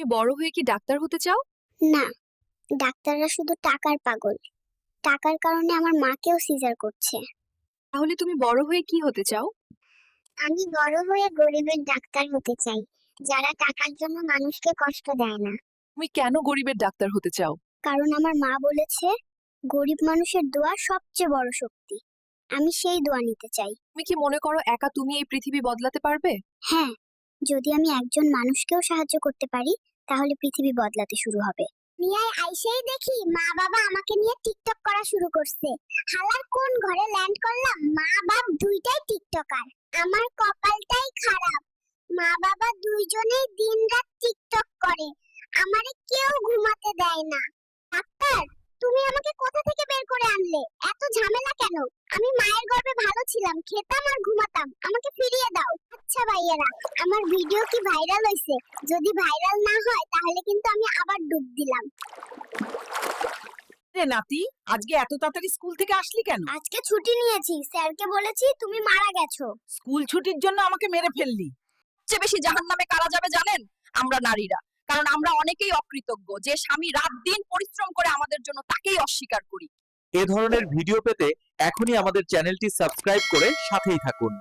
তুমি বড় হয়ে কি ডাক্তার হতে চাও? না ডাক্তাররা শুধু টাকার পাগল। টাকার কারণে আমার মাকেও সিজার করছে। তাহলে তুমি বড় হয়ে কি হতে চাও? আমি বড় হয়ে গরিবের ডাক্তার হতে চাই যারা টাকার জন্য মানুষকে কষ্ট দেয় না। তুমি কেন গরিবের ডাক্তার হতে চাও? কারণ আমার মা বলেছে গরিব মানুষের দোয়া সবচেয়ে বড় শক্তি। আমি সেই দোয়া নিতে চাই। তুমি কি মনে করো একা তুমি এই পৃথিবী বদলাতে পারবে? হ্যাঁ যদি আমি একজন মানুষকেও সাহায্য করতে পারি তাহলে পৃথিবী বদলাতে শুরু হবে। মিয়ায় আইসেই দেখি মা বাবা আমাকে নিয়ে টিকটক করা শুরু করছে। হালার কোন ঘরে ল্যান্ড করলাম? মা বাপ দুইটাই টিকটকার। আমার কপালটাই খারাপ। মা বাবা দুইজনেই দিনরাত টিকটক করে। আমারে কেউ ঘুমাতে দেয় না। ডাক্তার, তুমি আমাকে কোথা থেকে বের করে আনলে? এত ঝামেলা কেন? আমি মায়ের গর্ভে ভালো ছিলাম, খেতাম আর ঘুমাতাম। আমাকে ফিরিয়ে দাও। আচ্ছা ভাইয়েরা আমার ভিডিও কি ভাইরাল হইছে যদি ভাইরাল না হয় তাহলে কিন্তু আমি আবার ডুব দিলাম। রে নাতি আজকে এত তাড়াতাড়ি স্কুল থেকে আসলি কেন? আজকে ছুটি নিয়েছি। স্যারকে বলেছি তুমি মারা গেছো। স্কুল ছুটির জন্য আমাকে মেরে ফেললি। সবচেয়ে বেশি জাহান্নামে কারা যাবে জানেন? আমরা নারীরা। কারণ আমরা অনেকেই অকৃতজ্ঞ। যে স্বামী রাত দিন পরিশ্রম করে আমাদের জন্য তাকেই অস্বীকার করি। এ ধরনের ভিডিও পেতে এখনই আমাদের চ্যানেলটি সাবস্ক্রাইব করে সাথেই থাকুন।